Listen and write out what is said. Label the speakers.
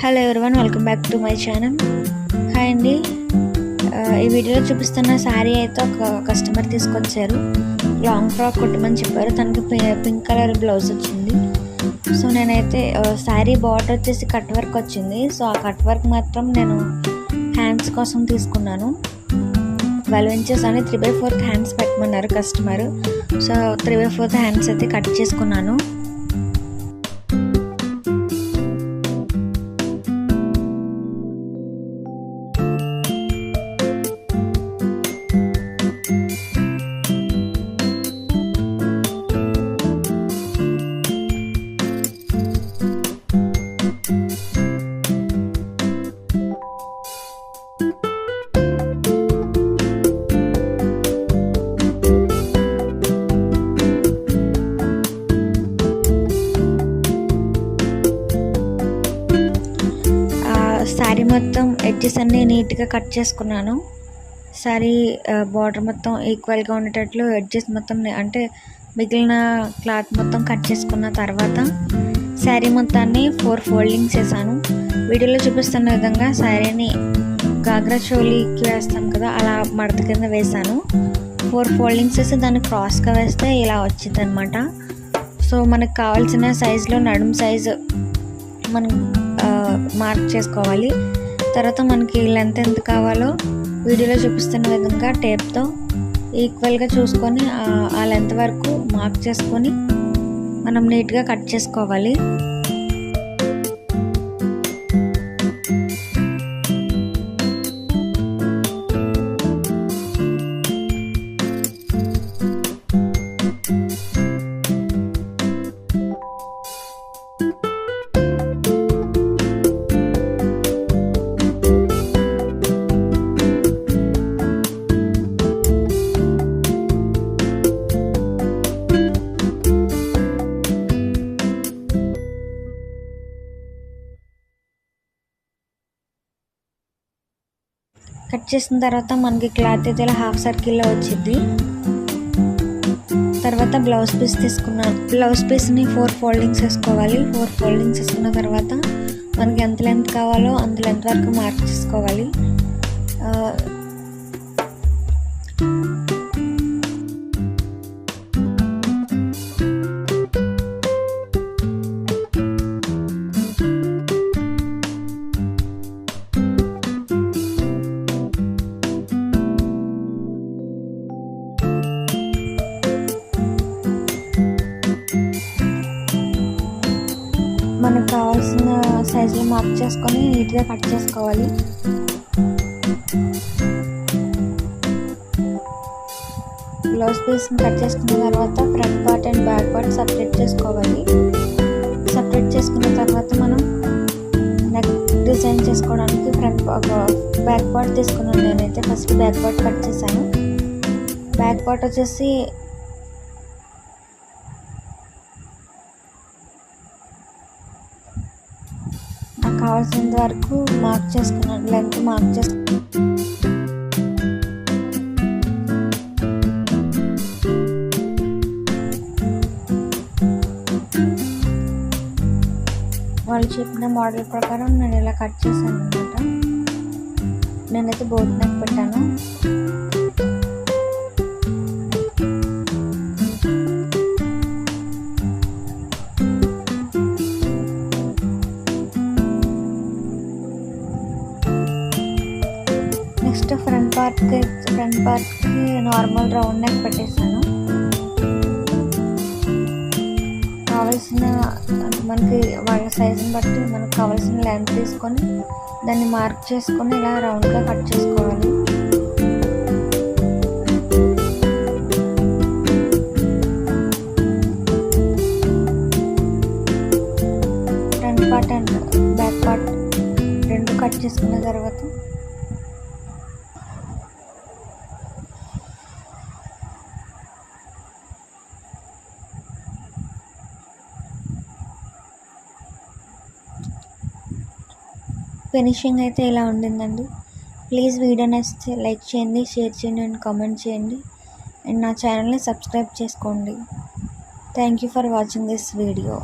Speaker 1: Hello everyone welcome back to my channel hi అండి. ఈ వీడియోలో చూపిస్తున్న శారీ అయితే ఒక కస్టమర్ తీసుకొచ్చారు. లాంగ్ ఫ్రాక్ కుట్టమని చెప్పారు. తనకి పింక్ కలర్ బ్లౌజ్ వచ్చింది. సో నేనైతే శారీ బార్డర్ వచ్చేసి కట్ వర్క్ వచ్చింది. సో ఆ కట్ వర్క్ మాత్రం నేను హ్యాండ్స్ కోసం తీసుకున్నాను. ట్వెల్వ్ ఇంచెస్ అని త్రీ బై ఫోర్త్ హ్యాండ్స్ పెట్టమన్నారు customer so three by fourth hands అయితే కట్ చేసుకున్నాను. మొత్తం ఎడ్జెస్ అన్నీ నీట్గా కట్ చేసుకున్నాను. శారీ బార్డర్ uh, మొత్తం ఈక్వల్గా ఉండేటట్లు ఎడ్జెస్ మొత్తం అంటే మిగిలిన క్లాత్ మొత్తం కట్ చేసుకున్న తర్వాత శారీ మొత్తాన్ని ఫోర్ ఫోల్డింగ్స్ వేసాను వీడియోలో చూపిస్తున్న విధంగా శారీని గాగ్రా చోలీకి వేస్తాం కదా అలా మడత కింద వేసాను ఫోర్ ఫోల్డింగ్స్ వేసి దాన్ని క్రాస్గా వేస్తే ఇలా వచ్చింది అనమాట సో మనకు కావాల్సిన సైజులో నడుము సైజు మనం uh, మార్క్ చేసుకోవాలి. తర్వాత మనకి లెంత్ ఎంత కావాలో వీడియోలో చూపిస్తున్న విధంగా టేప్తో ఈక్వల్గా చూసుకొని ఆ- లెంత్ వరకు మార్క్ చేసుకొని మనం నీట్గా కట్ చేసుకోవాలి. కట్ చేసిన తర్వాత మనకి క్లాత్ అయితే ఇలా హాఫ్ సర్కిల్లో వచ్చింది తర్వాత బ్లౌజ్ పీస్ తీసుకున్నాను బ్లౌజ్ పీస్ని ఫోర్ ఫోల్డింగ్స్ వేసుకోవాలి. ఫోర్ ఫోల్డింగ్స్ వేసుకున్న తర్వాత మనకి ఎంత లెంత్ కావాలో అంత లెంత్ వరకు మార్క్ చేసుకోవాలి. మనకు కావాల్సిన సైజులో మార్క్ చేసుకొని నీట్గా కట్ చేసుకోవాలి. బ్లౌజ్ పీస్ని కట్ చేసుకున్న తర్వాత front part and back part separate చేసుకోవాలి. సపరేట్ చేసుకున్న తర్వాత మనం నెక్ డిజైన్ చేసుకోవడానికి ఫ్రంట్ బ్యాక్ పార్ట్ తీసుకున్నాను. నేనైతే ఫస్ట్ బ్యాక్ పార్ట్ కట్ చేశాను. బ్యాక్ పార్ట్ వచ్చేసి నాకు కావాల్సినంత వరకు మార్క్ చేసుకున్నాను లెంత్ మార్క్ చేసు. వాళ్ళు చెప్పిన మోడల్ ప్రకారం నేను ఇలా కట్ చేశాను అనమాట నేనైతే బోట్ నెక్ పెట్టాను. నెక్స్ట్ ఫ్రంట్ పార్ట్ ఫ్రంట్ పార్ట్కి నార్మల్ రౌండ్ నెక్ పెట్టేసాను కావాల్సిన మనకి వాళ్ళ సైజుని బట్టి మనకు కావాల్సిన లెంత్ తీసుకొని దాన్ని మార్క్ చేసుకొని ఇలా రౌండ్గా కట్ చేసుకోవాలి. Front part and back part రెండు కట్ చేసుకున్న తర్వాత ఫినిషింగ్ అయితే ఇలా ఉండిందండి. ప్లీజ్ వీడియో నచ్చితే లైక్ చేయండి షేర్ చేయండి అండ్ కామెంట్ చేయండి. అండ్ నా ఛానల్ని సబ్స్క్రైబ్ చేసుకోండి. Thank you for watching this video.